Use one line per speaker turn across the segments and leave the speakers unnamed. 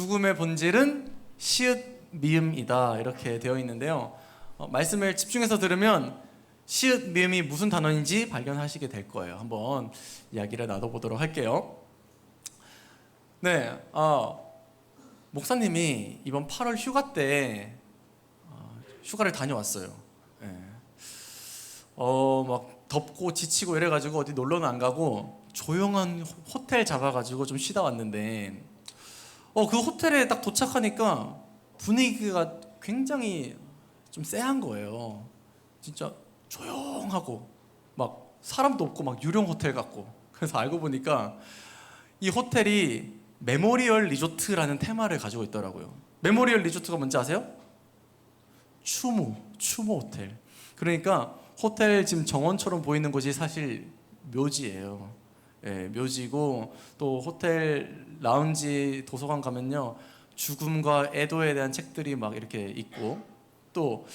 죽음의 본질은 시읒 미음이다 이렇게 되어 있는데요. 어, 말씀을 집중해서 들으면 시읒 미음이 무슨 단어인지 발견하시게 될 거예요. 한번 이야기를 나눠보도록 할게요. 네, 어, 목사님이 이번 8월 휴가 때 어, 휴가를 다녀왔어요. 예. 어, 막 덥고 지치고 이래가지고 어디 놀러는 안 가고 조용한 호- 호텔 잡아가지고 좀 쉬다 왔는데 어, 그 호텔에 딱 도착하니까 분위기가 굉장히 좀 쎄한 거예요. 진짜 조용하고 막 사람도 없고 막 유령 호텔 같고 그래서 알고 보니까 이 호텔이 메모리얼 리조트라는 테마를 가지고 있더라고요. 메모리얼 리조트가 뭔지 아세요? 추모, 추모 호텔. 그러니까 호텔 지금 정원처럼 보이는 곳이 사실 묘지예요. 예, 묘지고 또 호텔 라운지 도서관 가면요 죽음과 애도에 대한 책들이 막 이렇게 있고 또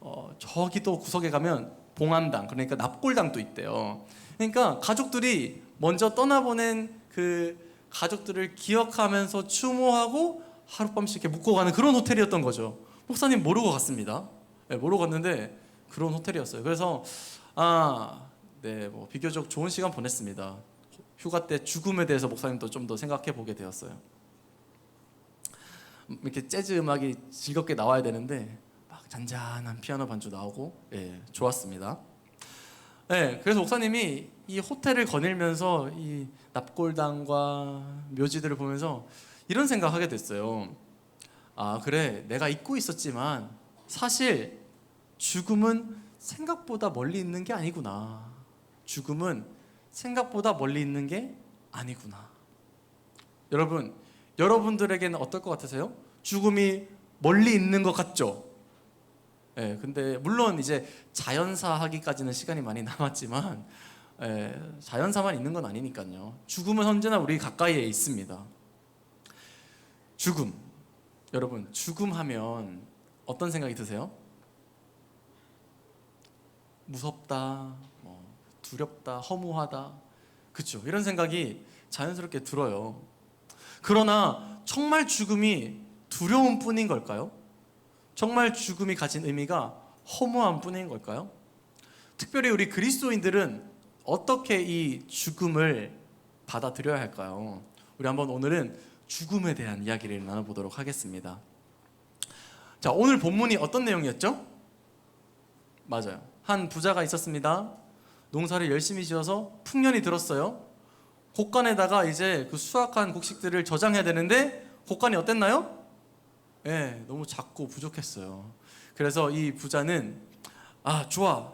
어, 저기 또 구석에 가면 봉암당 그러니까 납골당도 있대요. 그러니까 가족들이 먼저 떠나보낸 그 가족들을 기억하면서 추모하고 하룻밤씩 이렇게 묵고 가는 그런 호텔이었던 거죠. 목사님 모르고 갔습니다. 네, 모르고 갔는데 그런 호텔이었어요. 그래서 아, 네, 뭐 비교적 좋은 시간 보냈습니다. 휴가 때 죽음에 대해서 목사님도 좀 더 생각해 보게 되었어요. 음, 이렇게 재즈 음악이 즐겁게 나와야 되는데 막 잔잔한 피아노 반주 나오고 예, 좋았습니다. 네, 그래서 목사님이 이 호텔을 거닐면서 이 납골당과 묘지들을 보면서 이런 생각하게 됐어요. 아 그래, 내가 잊고 있었지만 사실 죽음은 생각보다 멀리 있는 게 아니구나. 죽음은 생각보다 멀리 있는 게 아니구나. 여러분, 여러분들에게는 어떨 것 같으세요? 죽음이 멀리 있는 것 같죠? 예, 근데 물론 이제 자연사 하기까지는 시간이 많이 남았지만 예, 자연사만 있는 건 아니니까요. 죽음은 언제나 우리 가까이에 있습니다. 죽음. 여러분, 죽음 하면 어떤 생각이 드세요? 무섭다, 뭐 두렵다, 허무하다, 그렇죠? 이런 생각이 자연스럽게 들어요. 그러나 정말 죽음이 두려운 뿐인 걸까요? 정말 죽음이 가진 의미가 허무한 뿐인 걸까요? 특별히 우리 그리스도인들은 어떻게 이 죽음을 받아들여야 할까요? 우리 한번 오늘은 죽음에 대한 이야기를 나눠보도록 하겠습니다. 자, 오늘 본문이 어떤 내용이었죠? 맞아요. 한 부자가 있었습니다. 농사를 열심히 지어서 풍년이 들었어요. 곡간에다가 이제 그 수확한 곡식들을 저장해야 되는데 곡간이 어땠나요? 예, 네, 너무 작고 부족했어요. 그래서 이 부자는 아 좋아,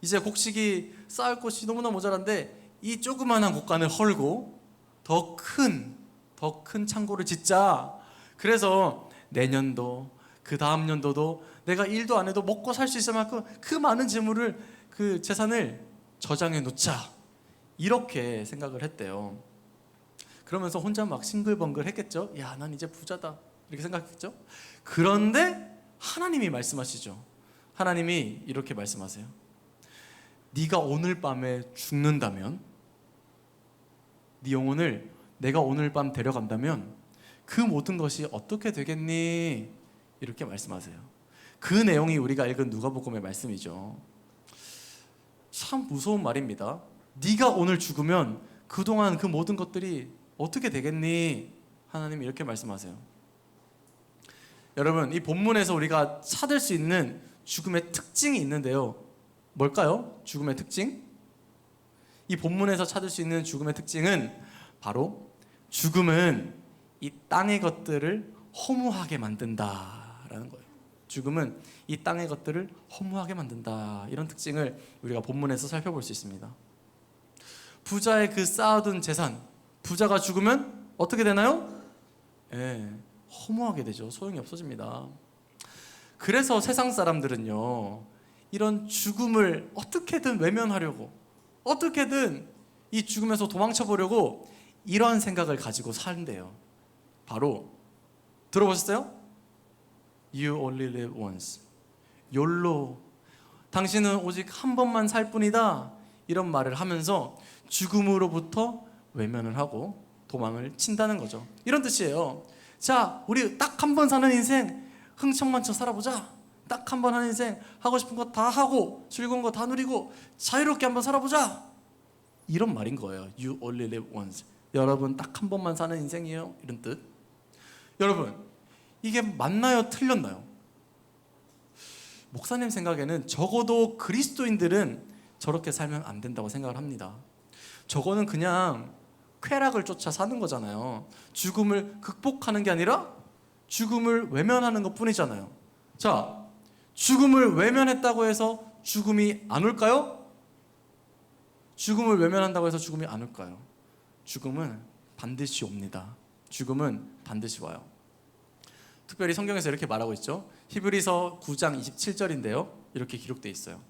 이제 곡식이 쌓을 곳이 너무나 모자란데 이 조그만한 곡간을 헐고 더 큰, 더 큰 창고를 짓자. 그래서 내년도 그 다음 년도도 내가 일도 안 해도 먹고 살 수 있을 만큼 그 많은 재물을 그 재산을 저장해 놓자. 이렇게 생각을 했대요. 그러면서 혼자 막 싱글벙글 했겠죠. 야, 난 이제 부자다. 이렇게 생각했죠. 그런데 하나님이 말씀하시죠. 하나님이 이렇게 말씀하세요. 네가 오늘 밤에 죽는다면 네 영혼을 내가 오늘 밤 데려간다면 그 모든 것이 어떻게 되겠니? 이렇게 말씀하세요. 그 내용이 우리가 읽은 누가복음의 말씀이죠. 참 무서운 말입니다. 네가 오늘 죽으면 그동안 그 모든 것들이 어떻게 되겠니? 하나님 이렇게 말씀하세요. 여러분, 이 본문에서 우리가 찾을 수 있는 죽음의 특징이 있는데요. 뭘까요? 죽음의 특징? 이 본문에서 찾을 수 있는 죽음의 특징은 바로 죽음은 이 땅의 것들을 허무하게 만든다라는 거예요. 죽음은 이 땅의 것들을 허무하게 만든다. 이런 특징을 우리가 본문에서 살펴볼 수 있습니다. 부자의 그 쌓아둔 재산, 부자가 죽으면 어떻게 되나요? 예, 허무하게 되죠. 소용이 없어집니다. 그래서 세상 사람들은요, 이런 죽음을 어떻게든 외면하려고, 어떻게든 이 죽음에서 도망쳐 보려고 이런 생각을 가지고 산대요. 바로 들어보셨어요? You only live once. 욜로. 당신은 오직 한 번만 살 뿐이다. 이런 말을 하면서 죽음으로부터 외면을 하고 도망을 친다는 거죠. 이런 뜻이에요. 자, 우리 딱 한 번 사는 인생 흥청망청 살아보자. 딱 한 번 하는 인생 하고 싶은 거 다 하고 즐거운 거 다 누리고 자유롭게 한번 살아보자. 이런 말인 거예요. You only live once. 여러분 딱 한 번만 사는 인생이에요. 이런 뜻. 여러분 이게 맞나요? 틀렸나요? 목사님 생각에는 적어도 그리스도인들은 저렇게 살면 안 된다고 생각을 합니다. 저거는 그냥 쾌락을 쫓아 사는 거잖아요. 죽음을 극복하는 게 아니라 죽음을 외면하는 것 뿐이잖아요. 자, 죽음을 외면했다고 해서 죽음이 안 올까요? 죽음을 외면한다고 해서 죽음이 안 올까요? 죽음은 반드시 옵니다. 죽음은 반드시 와요. 특별히 성경에서 이렇게 말하고 있죠. 히브리서 9장 27절인데요. 이렇게 기록되어 있어요.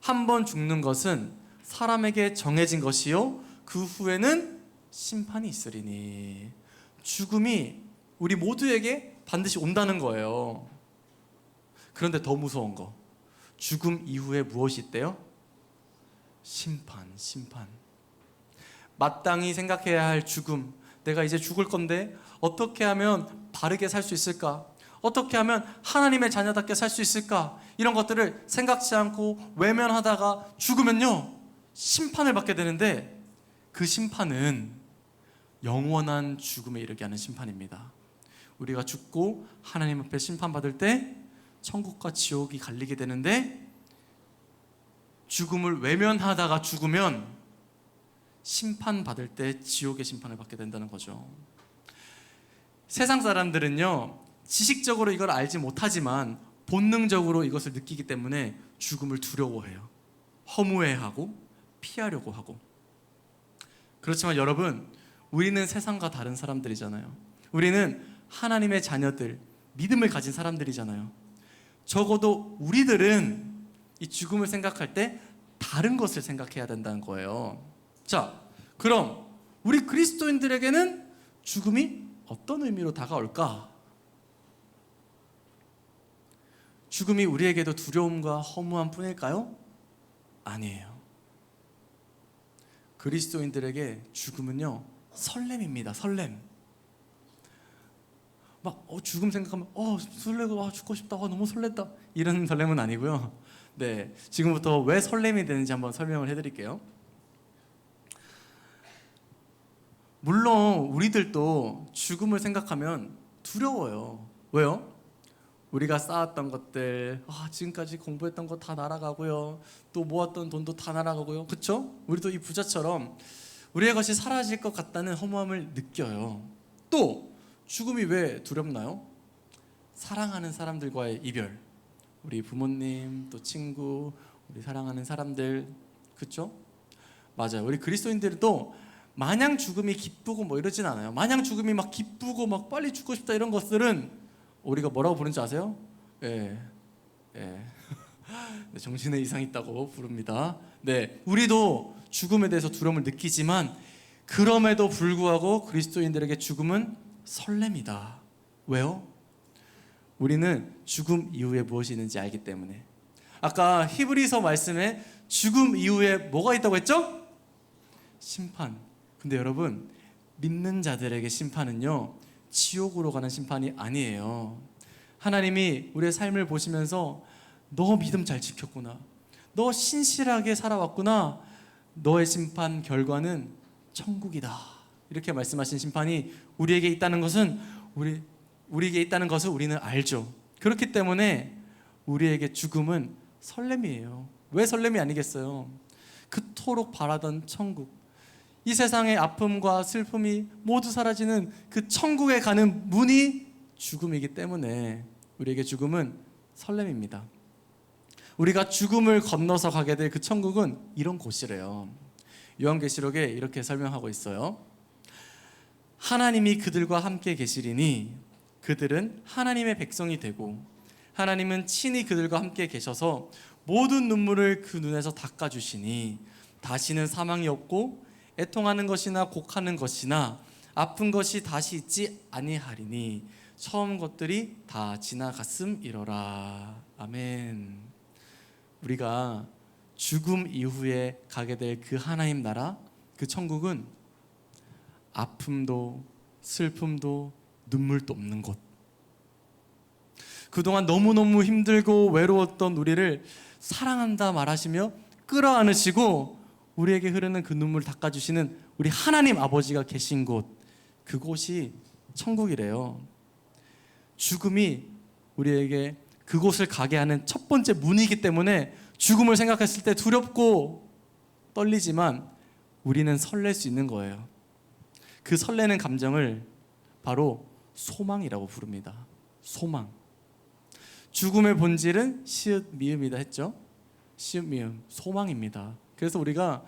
한 번 죽는 것은 사람에게 정해진 것이요 그 후에는 심판이 있으리니 죽음이 우리 모두에게 반드시 온다는 거예요. 그런데 더 무서운 거 죽음 이후에 무엇이 있대요? 심판, 심판. 마땅히 생각해야 할 죽음. 내가 이제 죽을 건데 어떻게 하면 바르게 살 수 있을까? 어떻게 하면 하나님의 자녀답게 살 수 있을까? 이런 것들을 생각지 않고 외면하다가 죽으면요. 심판을 받게 되는데 그 심판은 영원한 죽음에 이르게 하는 심판입니다. 우리가 죽고 하나님 앞에 심판받을 때 천국과 지옥이 갈리게 되는데 죽음을 외면하다가 죽으면 심판받을 때 지옥의 심판을 받게 된다는 거죠. 세상 사람들은요, 지식적으로 이걸 알지 못하지만 본능적으로 이것을 느끼기 때문에 죽음을 두려워해요. 허무해하고 피하려고 하고. 그렇지만 여러분, 우리는 세상과 다른 사람들이잖아요. 우리는 하나님의 자녀들, 믿음을 가진 사람들이잖아요. 적어도 우리들은 이 죽음을 생각할 때 다른 것을 생각해야 된다는 거예요. 자, 그럼 우리 그리스도인들에게는 죽음이 어떤 의미로 다가올까? 죽음이 우리에게도 두려움과 허무함 뿐일까요? 아니에요. 그리스도인들에게 죽음은요, 설렘입니다. 설렘. 막 어, 죽음 생각하면 어 설레고 와 죽고 싶다 와 너무 설렜다 이런 설렘은 아니고요. 네 지금부터 왜 설렘이 되는지 한번 설명을 해드릴게요. 물론 우리들도 죽음을 생각하면 두려워요. 왜요? 우리가 쌓았던 것들, 아, 지금까지 공부했던 거 다 날아가고요. 또 모았던 돈도 다 날아가고요. 그렇죠? 우리도 이 부자처럼 우리의 것이 사라질 것 같다는 허무함을 느껴요. 또 죽음이 왜 두렵나요? 사랑하는 사람들과의 이별. 우리 부모님, 또 친구, 우리 사랑하는 사람들. 그렇죠? 맞아요. 우리 그리스도인들도 마냥 죽음이 기쁘고 뭐 이러진 않아요. 마냥 죽음이 막 기쁘고 막 빨리 죽고 싶다 이런 것들은 우리가 뭐라고 부르는지 아세요? 예. 예. 네, 정신에 이상 있다고 부릅니다. 네. 우리도 죽음에 대해서 두려움을 느끼지만 그럼에도 불구하고 그리스도인들에게 죽음은 설렘이다. 왜요? 우리는 죽음 이후에 무엇이 있는지 알기 때문에. 아까 히브리서 말씀에 죽음 이후에 뭐가 있다고 했죠? 심판. 근데 여러분, 믿는 자들에게 심판은요, 지옥으로 가는 심판이 아니에요. 하나님이 우리의 삶을 보시면서 너 믿음 잘 지켰구나. 너 신실하게 살아왔구나. 너의 심판 결과는 천국이다. 이렇게 말씀하신 심판이 우리에게 있다는 것은 우리 우리에게 있다는 것을 우리는 알죠. 그렇기 때문에 우리에게 죽음은 설렘이에요. 왜 설렘이 아니겠어요? 그토록 바라던 천국. 이 세상의 아픔과 슬픔이 모두 사라지는 그 천국에 가는 문이 죽음이기 때문에 우리에게 죽음은 설렘입니다. 우리가 죽음을 건너서 가게 될 그 천국은 이런 곳이래요. 요한계시록에 이렇게 설명하고 있어요. 하나님이 그들과 함께 계시리니 그들은 하나님의 백성이 되고 하나님은 친히 그들과 함께 계셔서 모든 눈물을 그 눈에서 닦아 주시니 다시는 사망이 없고 애통하는 것이나 곡하는 것이나 아픈 것이 다시 있지 아니하리니 처음 것들이 다 지나갔음이로라 아멘. 우리가 죽음 이후에 가게 될 그 하나님 나라 그 천국은 아픔도 슬픔도 눈물도 없는 곳. 그동안 너무너무 힘들고 외로웠던 우리를 사랑한다 말하시며 끌어안으시고 우리에게 흐르는 그 눈물 닦아주시는 우리 하나님 아버지가 계신 곳 그곳이 천국이래요. 죽음이 우리에게 그곳을 가게 하는 첫 번째 문이기 때문에 죽음을 생각했을 때 두렵고 떨리지만 우리는 설렐 수 있는 거예요. 그 설레는 감정을 바로 소망이라고 부릅니다. 소망. 죽음의 본질은 시읒 미음이다 했죠. 시읒 미음 소망입니다. 그래서 우리가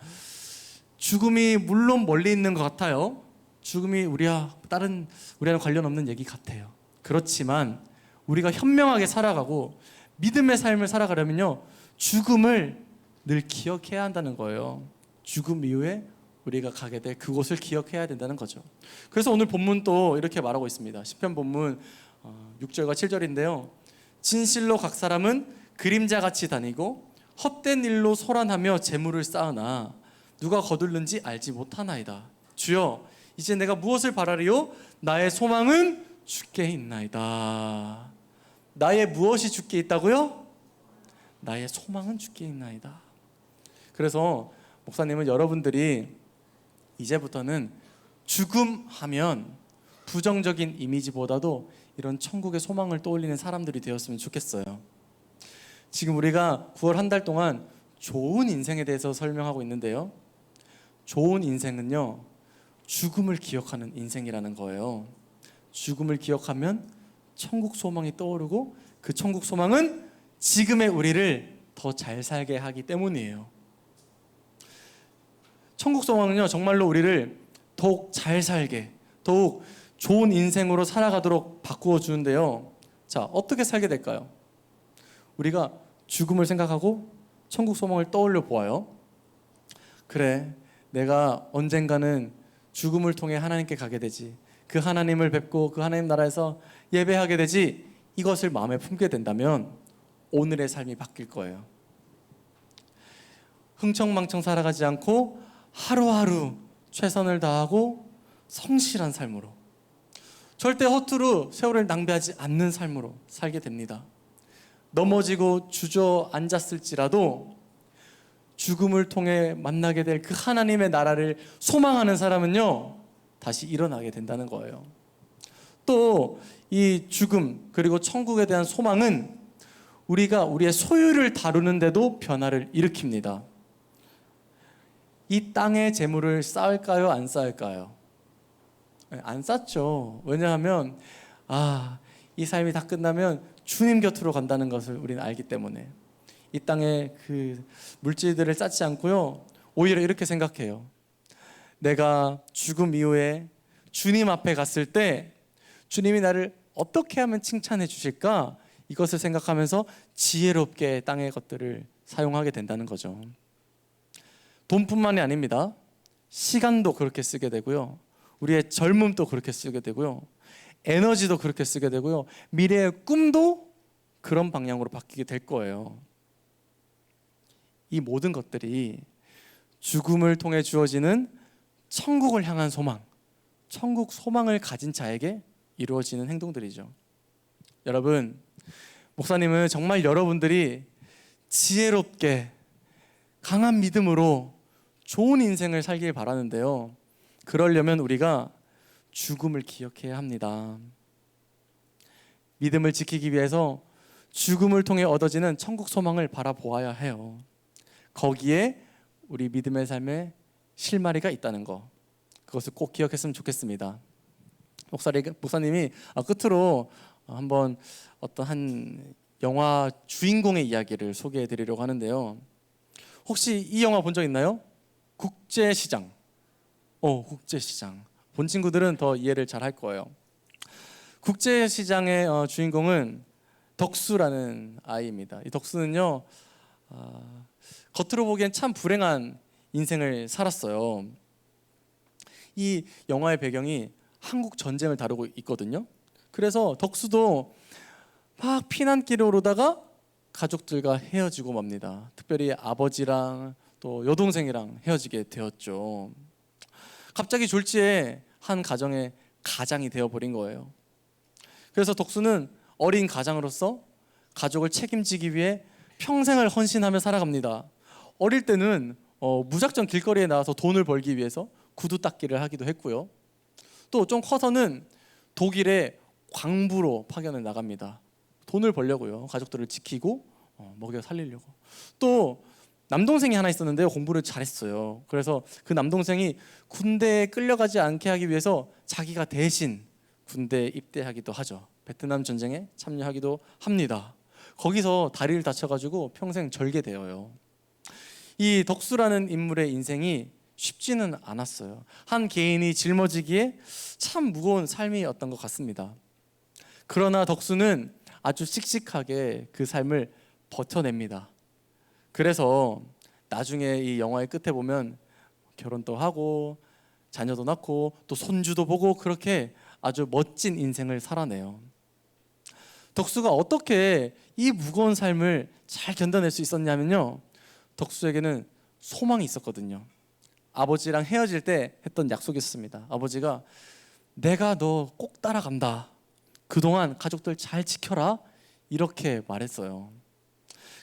죽음이 물론 멀리 있는 것 같아요. 죽음이 우리와 다른 우리와는 관련 없는 얘기 같아요. 그렇지만 우리가 현명하게 살아가고 믿음의 삶을 살아가려면요 죽음을 늘 기억해야 한다는 거예요. 죽음 이후에 우리가 가게 될 그곳을 기억해야 된다는 거죠. 그래서 오늘 본문도 이렇게 말하고 있습니다. 시편 본문 어, 6절과 7절인데요. 진실로 각 사람은 그림자 같이 다니고 헛된 일로 소란하며 재물을 쌓으나 누가 거둘는지 알지 못하나이다. 주여 이제 내가 무엇을 바라리요? 나의 소망은 주께 있나이다. 나의 무엇이 주께 있다고요? 나의 소망은 주께 있나이다. 그래서 목사님은 여러분들이 이제부터는 죽음 하면 부정적인 이미지보다도 이런 천국의 소망을 떠올리는 사람들이 되었으면 좋겠어요. 지금 우리가 9월 한 달 동안 좋은 인생에 대해서 설명하고 있는데요. 좋은 인생은요, 죽음을 기억하는 인생이라는 거예요. 죽음을 기억하면 천국 소망이 떠오르고 그 천국 소망은 지금의 우리를 더 잘 살게 하기 때문이에요. 천국 소망은요, 정말로 우리를 더욱 잘 살게, 더욱 좋은 인생으로 살아가도록 바꾸어 주는데요. 자, 어떻게 살게 될까요? 우리가 죽음을 생각하고 천국 소망을 떠올려 보아요. 그래, 내가 언젠가는 죽음을 통해 하나님께 가게 되지. 그 하나님을 뵙고 그 하나님 나라에서 예배하게 되지. 이것을 마음에 품게 된다면 오늘의 삶이 바뀔 거예요. 흥청망청 살아가지 않고 하루하루 최선을 다하고 성실한 삶으로 절대 허투루 세월을 낭비하지 않는 삶으로 살게 됩니다. 넘어지고 주저앉았을지라도 죽음을 통해 만나게 될 그 하나님의 나라를 소망하는 사람은요 다시 일어나게 된다는 거예요. 또 이 죽음 그리고 천국에 대한 소망은 우리가 우리의 소유를 다루는데도 변화를 일으킵니다. 이 땅의 재물을 쌓을까요, 안 쌓을까요? 네, 안 쌓죠. 왜냐하면 아, 이 삶이 다 끝나면 주님 곁으로 간다는 것을 우리는 알기 때문에 이 땅의 그 물질들을 쌓지 않고요. 오히려 이렇게 생각해요. 내가 죽음 이후에 주님 앞에 갔을 때 주님이 나를 어떻게 하면 칭찬해 주실까? 이것을 생각하면서 지혜롭게 땅의 것들을 사용하게 된다는 거죠. 돈뿐만이 아닙니다. 시간도 그렇게 쓰게 되고요. 우리의 젊음도 그렇게 쓰게 되고요. 에너지도 그렇게 쓰게 되고요. 미래의 꿈도 그런 방향으로 바뀌게 될 거예요. 이 모든 것들이 죽음을 통해 주어지는 천국을 향한 소망, 천국 소망을 가진 자에게 이루어지는 행동들이죠. 여러분, 목사님은 정말 여러분들이 지혜롭게 강한 믿음으로 좋은 인생을 살길 바라는데요. 그러려면 우리가 죽음을 기억해야 합니다. 믿음을 지키기 위해서 죽음을 통해 얻어지는 천국 소망을 바라보아야 해요. 거기에 우리 믿음의 삶에 실마리가 있다는 거. 그것을 꼭 기억했으면 좋겠습니다. 목사님, 목사님이 아, 끝으로 한번 어떤 한 영화 주인공의 이야기를 소개해 드리려고 하는데요. 혹시 이 영화 본 적 있나요? 국제시장. 어, 국제시장. 본 친구들은 더 이해를 잘 할 거예요. 국제 시장의 어, 주인공은 덕수라는 아이입니다. 이 덕수는요, 아, 겉으로 보기엔 참 불행한 인생을 살았어요. 이 영화의 배경이 한국 전쟁을 다루고 있거든요. 그래서 덕수도 막 피난길을 오르다가 가족들과 헤어지고 맙니다. 특별히 아버지랑 또 여동생이랑 헤어지게 되었죠. 갑자기 졸지에 한 가정의 가장이 되어버린 거예요. 그래서 덕수는 어린 가장으로서 가족을 책임지기 위해 평생을 헌신하며 살아갑니다. 어릴 때는 어, 무작정 길거리에 나와서 돈을 벌기 위해서 구두 닦기를 하기도 했고요. 또 좀 커서는 독일에 광부로 파견을 나갑니다. 돈을 벌려고요. 가족들을 지키고 어, 먹여 살리려고. 또 남동생이 하나 있었는데요. 공부를 잘했어요. 그래서 그 남동생이 군대에 끌려가지 않게 하기 위해서 자기가 대신 군대에 입대하기도 하죠. 베트남 전쟁에 참여하기도 합니다. 거기서 다리를 다쳐가지고 평생 절개되어요. 이 덕수라는 인물의 인생이 쉽지는 않았어요. 한 개인이 짊어지기에 참 무거운 삶이었던 것 같습니다. 그러나 덕수는 아주 씩씩하게 그 삶을 버텨냅니다. 그래서 나중에 이 영화의 끝에 보면 결혼도 하고 자녀도 낳고 또 손주도 보고 그렇게 아주 멋진 인생을 살아내요. 덕수가 어떻게 이 무거운 삶을 잘 견뎌낼 수 있었냐면요. 덕수에게는 소망이 있었거든요. 아버지랑 헤어질 때 했던 약속이 있었습니다. 아버지가 내가 너 꼭 따라간다. 그동안 가족들 잘 지켜라. 이렇게 말했어요.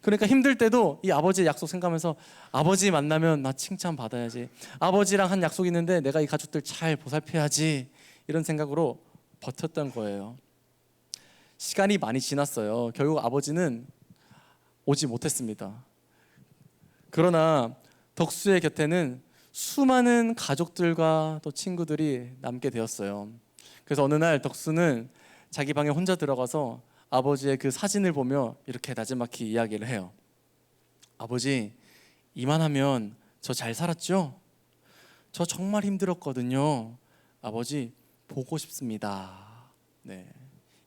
그러니까 힘들 때도 이 아버지의 약속 생각하면서 아버지 만나면 나 칭찬 받아야지. 아버지랑 한 약속 있는데 내가 이 가족들 잘 보살펴야지. 이런 생각으로 버텼던 거예요. 시간이 많이 지났어요. 결국 아버지는 오지 못했습니다. 그러나 덕수의 곁에는 수많은 가족들과 또 친구들이 남게 되었어요. 그래서 어느 날 덕수는 자기 방에 혼자 들어가서 아버지의 그 사진을 보며 이렇게 나지막히 이야기를 해요. 아버지, 이만하면 저 잘 살았죠? 저 정말 힘들었거든요. 아버지, 보고 싶습니다. 네.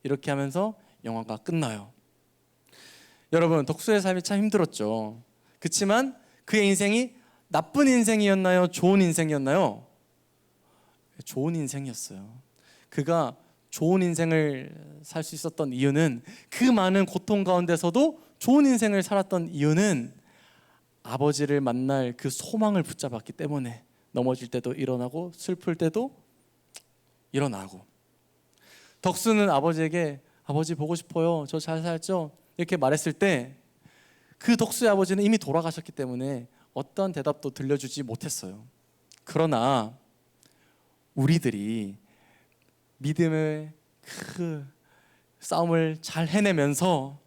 이렇게 하면서 영화가 끝나요. 여러분, 덕수의 삶이 참 힘들었죠. 그렇지만 그의 인생이 나쁜 인생이었나요? 좋은 인생이었나요? 좋은 인생이었어요. 그가 좋은 인생을 살 수 있었던 이유는 그 많은 고통 가운데서도 좋은 인생을 살았던 이유는 아버지를 만날 그 소망을 붙잡았기 때문에 넘어질 때도 일어나고 슬플 때도 일어나고 덕수는 아버지에게 아버지 보고 싶어요. 저 잘 살죠? 이렇게 말했을 때 그 덕수의 아버지는 이미 돌아가셨기 때문에 어떤 대답도 들려주지 못했어요. 그러나 우리들이 믿음의 그 싸움을 잘 해내면서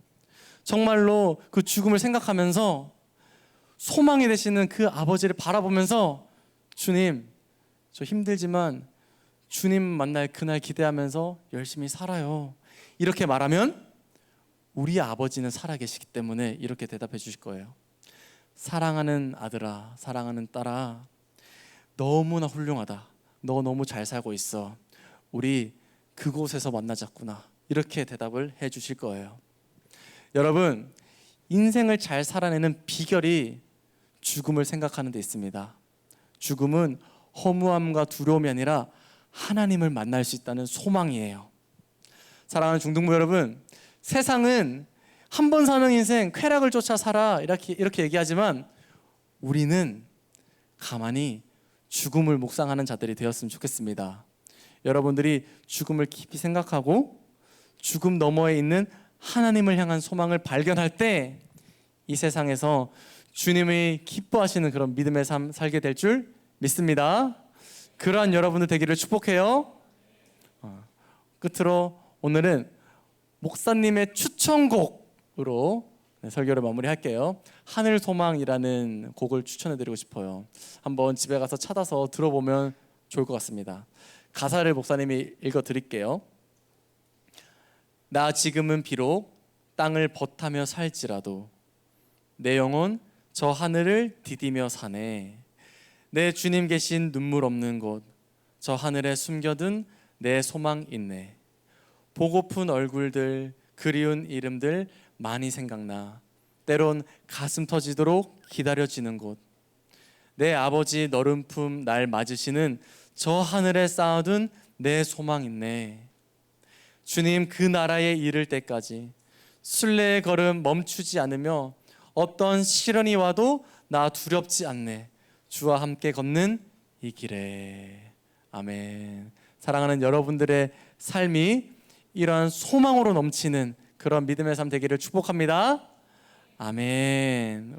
정말로 그 죽음을 생각하면서 소망이 되시는 그 아버지를 바라보면서 주님, 저 힘들지만 주님 만날 그날 기대하면서 열심히 살아요. 이렇게 말하면 우리 아버지는 살아계시기 때문에 이렇게 대답해 주실 거예요. 사랑하는 아들아, 사랑하는 딸아, 너무나 훌륭하다. 너 너무 잘 살고 있어. 우리 그곳에서 만나자꾸나. 이렇게 대답을 해 주실 거예요. 여러분, 인생을 잘 살아내는 비결이 죽음을 생각하는 데 있습니다. 죽음은 허무함과 두려움이 아니라 하나님을 만날 수 있다는 소망이에요. 사랑하는 중등부 여러분, 세상은 한 번 사는 인생 쾌락을 쫓아 살아 이렇게 이렇게 얘기하지만 우리는 가만히 죽음을 묵상하는 자들이 되었으면 좋겠습니다. 여러분들이 죽음을 깊이 생각하고 죽음 너머에 있는 하나님을 향한 소망을 발견할 때 이 세상에서 주님이 기뻐하시는 그런 믿음의 삶 살게 될 줄 믿습니다. 그러한 여러분들 되기를 축복해요. 어, 끝으로 오늘은 목사님의 추천곡으로 네, 설교를 마무리할게요. 하늘 소망이라는 곡을 추천해드리고 싶어요. 한번 집에 가서 찾아서 들어보면 좋을 것 같습니다. 가사를 목사님이 읽어 드릴게요. 나 지금은 비록 땅을 벗하며 살지라도 내 영혼 저 하늘을 디디며 사네. 내 주님 계신 눈물 없는 곳, 저 하늘에 숨겨둔 내 소망 있네. 보고픈 얼굴들, 그리운 이름들 많이 생각나. 때론 가슴 터지도록 기다려지는 곳. 내 아버지 너른 품 날 맞으시는 저 하늘에 쌓아둔 내 소망 있네. 주님 그 나라에 이를 때까지 순례의 걸음 멈추지 않으며 어떤 시련이 와도 나 두렵지 않네. 주와 함께 걷는 이 길에 아멘. 사랑하는 여러분들의 삶이 이러한 소망으로 넘치는 그런 믿음의 삶 되기를 축복합니다. 아멘.